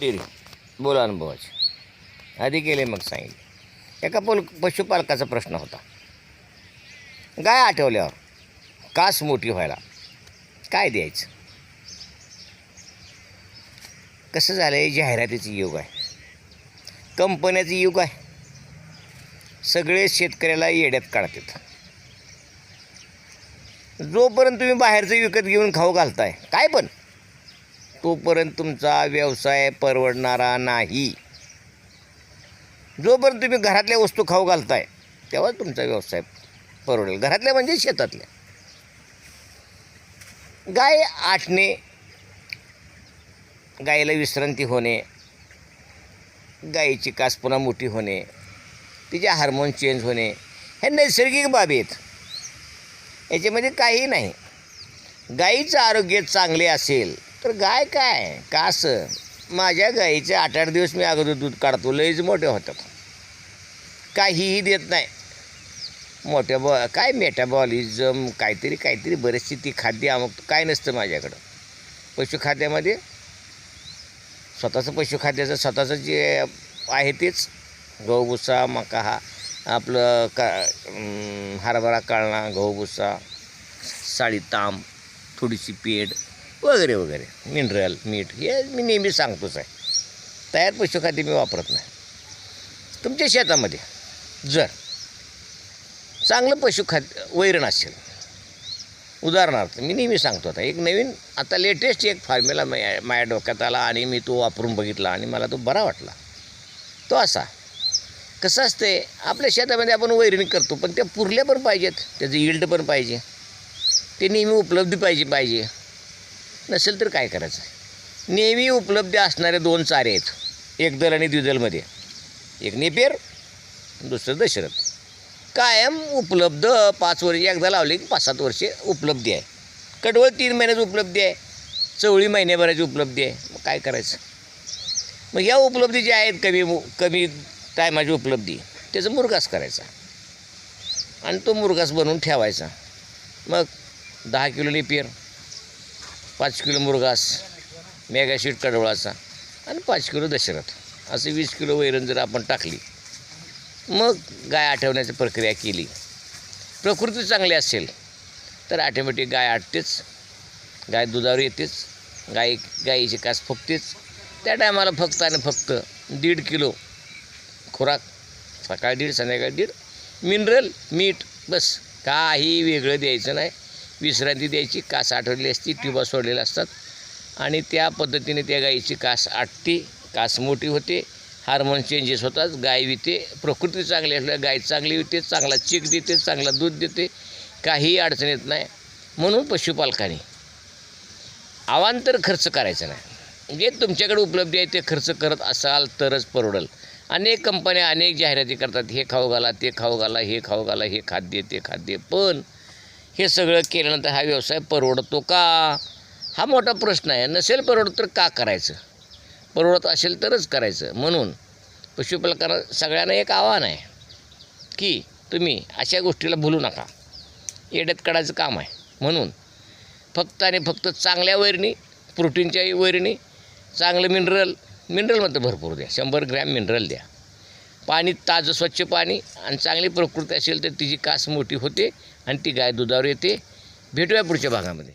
Dairy बोला अनुभवाचे. आधी गेले मग सांगितले. एका पोल पशुपालकाचा प्रश्न होता. गाय आठवल्यावर कास मोठी व्हायला काय द्यायचं? कसं झालं आहे जाहिरातीचं युग आहे. कंपन्याचं युग आहे. सगळे शेतकऱ्याला येड्यात काढतात जोपर्यंत तुम्ही बाहेरचं विकत घेऊन खाऊ घालताय काय पण? तोपर्यंत तुमचा व्यवसाय परवडणारा नाही. जोपर्यंत तुम्ही घरातल्या वस्तू खाऊ घालताय तेव्हा तुमचा व्यवसाय परवडेल. घरातल्या म्हणजे शेतातल्या. गाय आटणे गायीला विश्रांती होणे गायीची कास पुन्हा मोठी होणे तिचे हार्मोन चेंज होणे हे नैसर्गिक बाबी आहेत. याच्यामध्ये काही नाही. गाईचं आरोग्य चांगले असेल तर गाय काय? कास माझ्या गाईचे आठ आठ दिवस मी अगोदर दूध काढतो. लईच मोठे होतात काहीही देत नाही. मोठ्या बॉ काय मेटाबॉलिझम काहीतरी काहीतरी बरेचशी ती खाद्य अमुक काय नसतं माझ्याकडं. पशुखाद्यामध्ये स्वतःचं पशुखाद्याचं स्वतःचं जे आहे तेच. गहू भुसा मका हा आपलं का हरभरा काळणा गहू भुसा साडी तांब थोडीशी पेड वगैरे वगैरे. मिनरल मीठ हे मी नेहमी सांगतोच आहे. तयार पशुखाद्य मी वापरत नाही. तुमच्या शेतामध्ये जर चांगलं पशुखाद्य वैरण असेल. उदाहरणार्थ मी नेहमी सांगतो आता एक नवीन आता लेटेस्ट एक फॉर्म्युला माझ्या माझ्या डोक्यात आला आणि मी तो वापरून बघितला आणि मला तो बरा वाटला. तो असा कसं असते आपल्या शेतामध्ये आपण वैरणी करतो पण त्या पुरल्या पण पाहिजेत त्याचं इल्ड पण पाहिजे. ते नेहमी उपलब्ध पाहिजे पाहिजे. नसेल तर काय करायचं? नेहमी उपलब्ध असणारे दोन चारे आहेत. एकदल आणि द्विदलमध्ये. एक नेपेर दुसरं दशरथ. कायम उपलब्ध पाच वर्ष एकदा लावले की पाच सात वर्षे उपलब्धी आहे. कडवळ तीन महिन्याची उपलब्धी आहे. चवळी महिन्याभराची उपलब्धी आहे. मग काय करायचं? मग या उपलब्धी ज्या आहेत कमी मु- कमी टायमाची उपलब्धी त्याचा मुरगास करायचा. आणि तो मुरगास बनवून ठेवायचा. मग दहा किलो नेपेर पाच किलो मुरगास मेगाशीट कडवळाचा आणि पाच किलो दशरथ. असं वीस किलो वैरण जर आपण टाकली मग गाय आठवण्याची प्रक्रिया केली. प्रकृती चांगली असेल तर ऑटोमॅटिक गाय आटतेच गाय दुधावर येतेच गाय गाईची कास फुगतेच. त्या टायमाला फक्त आणि फक्त दीड किलो खुराक सकाळी दीड संध्याकाळी दीड मिनरल मीठ बस. काही वेगळं द्यायचं नाही. विश्रांती द्यायची कास आठवलेली असती ट्युबा सोडलेल्या असतात. आणि त्या पद्धतीने त्या गाईची कास आटते कास मोठी होते हार्मोन चेंजेस होतात गाय विते प्रकृती चांगली असल्या गाय चांगली विते चांगला चीक देते चांगला दूध देते काहीही अडचण येत नाही. म्हणून पशुपालकाने अवांतर खर्च करायचा नाही. जे तुमच्याकडे उपलब्ध आहे ते खर्च करत असाल तरच परवडेल. अनेक कंपन्या अनेक जाहिराती करतात हे खाऊ घाला ते खाऊ घाला हे खाऊ घाला हे खाद्य ते खाद्य. पण हे सगळं केल्यानंतर हा व्यवसाय परवडतो का? हा मोठा प्रश्न आहे. नसेल परवडत तर का करायचं? परवडत असेल तरच करायचं. म्हणून पशुपालकांना सगळ्यांना एक आव्हान आहे की तुम्ही अशा गोष्टीला भुलू नका. येड्यात काढायचं काम आहे. म्हणून फक्त आणि फक्त चांगल्या वैरणी प्रोटीनच्या वैरणी चांगलं मिनरल मिनरल भरपूर द्या. शंभर ग्रॅम मिनरल द्या. पाणी ताजं स्वच्छ पाणी आणि चांगली प्रकृती असेल तर तिची कास मोठी होते. आणि ती गाय दुधावर येते. भेटूया पुढच्या भागामध्ये.